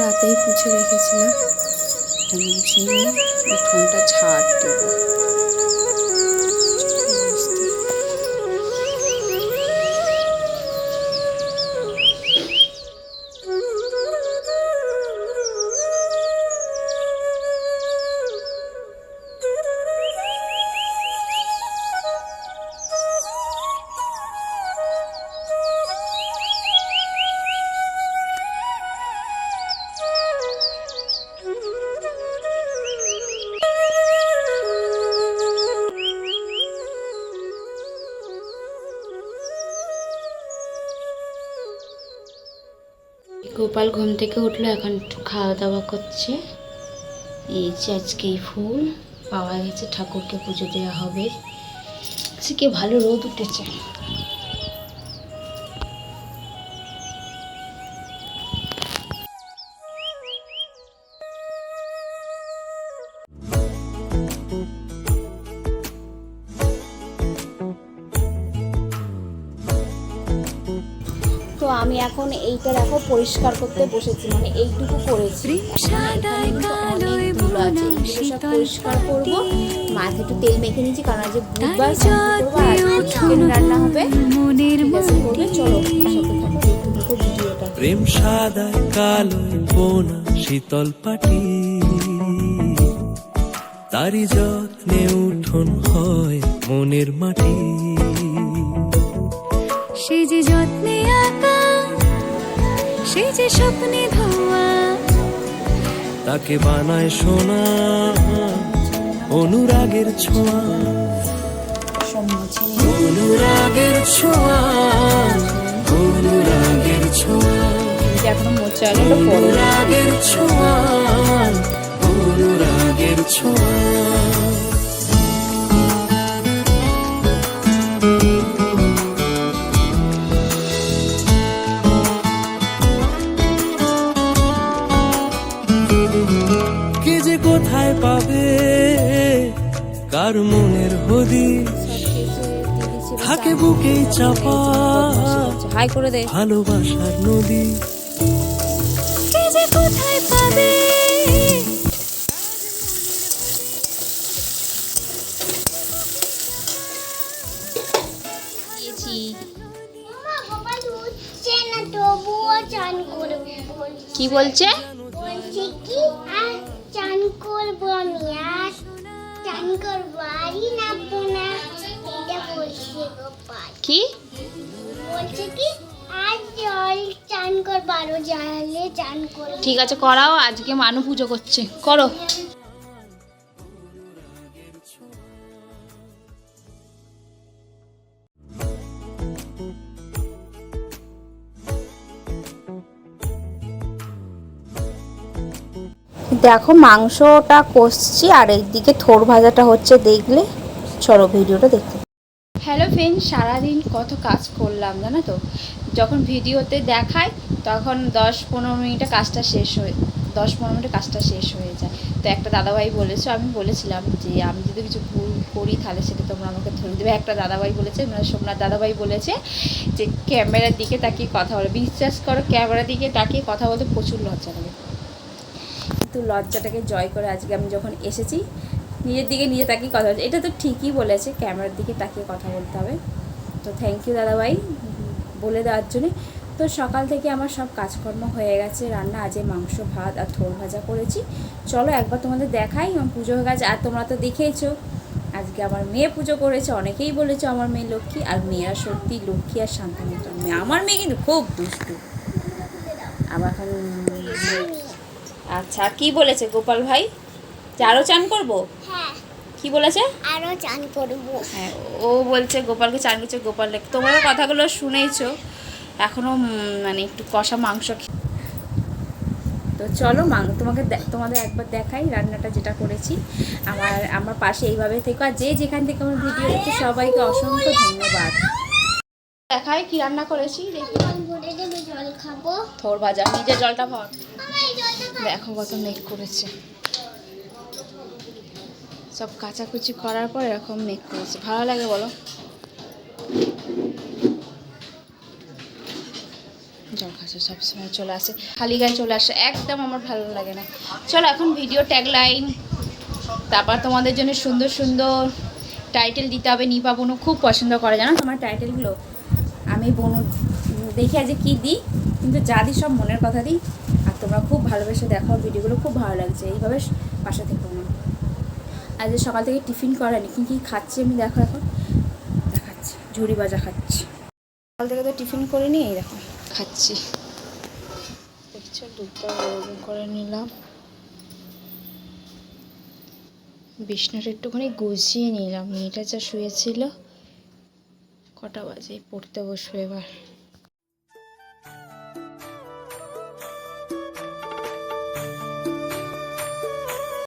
রাতেই পুছে রেখেছিলাম। এটা মুছে নিয়ে ছাড়তো গোপাল ঘুম থেকে উঠল, এখন একটু খাওয়া দাওয়া করছে। এই যে আজকে এই ফুল, পাওয়া গেছে, ঠাকুরকে পুজো দেওয়া হবে। আজকে ভালো রোদ উঠেছে। আমি এখন এইটা দেখো পরিষ্কার করতে বসেছি মানে এইটুকু করেছি। পরিষ্কার করব। মাথায় একটু তেল মেখে নিয়েছি কারণ আজ বুধবার চিকেন রান্না হবে চলো প্রেম সাদায় কালোয় বোনা শীতল পাটি। তারি যত্নে উঠোন হয় মনের মাটি। সে যে যত্নে আঁকা সে যে স্বপ্নে ধোয়া। তাকে বানায় সোনা অনুরাগের ছোঁয়া। অনুরাগের ছোঁয়া অনুরাগের ছোঁয়া। অনুরাগের ছোঁয়া অনুরাগের ছোঁয়া। কার মনের হদিস থাকে বুকেই চাপা। হাই করে দে। ভালোবাসার নদী। কোথায় পাবে? কি বলছে? বলছি কি আর চান করব আমি আর কি? বলছে কি আর জল চান করব আরও জালে চান করব ঠিক আছে করাও আজকে মানু পুজো করছে। করো। দেখো, মাংসটা কষছি আর এইদিকে থোর ভাজাটা হচ্ছে, দেখলে? চলো ভিডিওটা দেখতে। হ্যালো ফ্রেন্ড সারাদিন কত কাজ করলাম, জানো তো? যখন ভিডিওতে দেখায় তখন দশ পনেরো মিনিটে কাজটা শেষ হয়ে, দশ পনেরো মিনিটে কাজটা শেষ হয়ে যায়। তো একটা দাদাভাই বলেছ, আমি বলেছিলাম যে, আমি যদি কিছু ভুল করি, তাহলে সেটা তোমরা আমাকে ধরে দেবে। একটা দাদাভাই বলেছে মানে সোমনাথ দাদাভাই বলেছে যে, ক্যামেরার দিকে তাকিয়ে কথা বলে। বিশ্বাস করো, ক্যামেরার দিকে তাকিয়ে কথা বলতে প্রচুর লজ্জা লাগে। কিন্তু লজ্জাটাকে জয় করে আজকে আমি যখন এসেছি, নিজের দিকে নিজে তাকিয়ে কথা বলছি। এটা তো ঠিকই বলেছে, ক্যামেরার দিকে তাকিয়ে কথা বলতে হবে। তো থ্যাংক ইউ দাদাভাই বলে দেওয়ার জন্যে। তো সকাল থেকে আমার সব কাজকর্ম হয়ে গেছে, রান্না, আজে মাংস, ভাত আর থোর ভাজা করেছি। চলো একবার তোমাদের দেখাই আমার পুজো হয়ে গেছে। আর তোমরা তো দেখেইছো, আজকে আমার মেয়ে পুজো করেছে। অনেকেই বলেছে আমার মেয়ে লক্ষ্মী, আর মেয়েরা সত্যি লক্ষ্মী আর শান্তিনিত মেয়ে আমার মেয়ে কিন্তু খুব দুষ্টু। আবার এখন আচ্ছা কি বলেছে গোপাল ভাই? যে আরও চান করব? হ্যাঁ। কি বলেছে? আরও চান করব। হ্যাঁ ও বলছে গোপালকে চান কিছু গোপাল লেখ তোমরা কথাগুলো শুনেইছো। এখনও মানে একটু কষা মাংস তো চলো মাং তোমাকে তোমাদের একবার দেখাই রান্নাটা যেটা করেছি। আমার আমার পাশে এইভাবে থেকো। আর যে যেখান থেকে আমার ভিডিও দেখছে সবাইকে অসংখ্য ধন্যবাদ। দেখাই কি রান্না করেছি জল খাব। থোর ভাজা নিজে জলটা ভর দেখো কত মেঘ করেছে। সব কাচাকুচি করার পর এরকম মেঘ করেছে। ভালো লাগে বলো। জল আসে সবসময় চলে আসে। খালি গায়ে চলে আসে। একদম আমার ভালো লাগে না। চলো এখন ভিডিও ট্যাগলাইন তারপর তোমাদের জন্য সুন্দর সুন্দর টাইটেল দিতে হবে। নিপা বোনও খুব পছন্দ করে, জানো? তোমার টাইটেলগুলো আমি বনু দেখি আজ কী দিই। কিন্তু যা দিই সব মনের কথা দিই। তোমরা খুব ভালোবেসে দেখো, ভিডিওগুলো খুব ভালো লাগছে, এইভাবে পাশে থেকো না। আজ সকাল থেকে টিফিন করেনি কী কী খাচ্ছি আমি দেখো এখন। দেখাচ্ছি, ঝুড়ি ভাজা খাচ্ছি। সকাল থেকে তো টিফিন করিনি এই দেখো, খাচ্ছি। দেখছ, দুধটা গরম করে নিলাম। বিছনাটা একটুখানি গুছিয়ে নিলাম, মেয়েটা যা শুয়েছিল, কটা বাজে পড়তে বসবে এবার।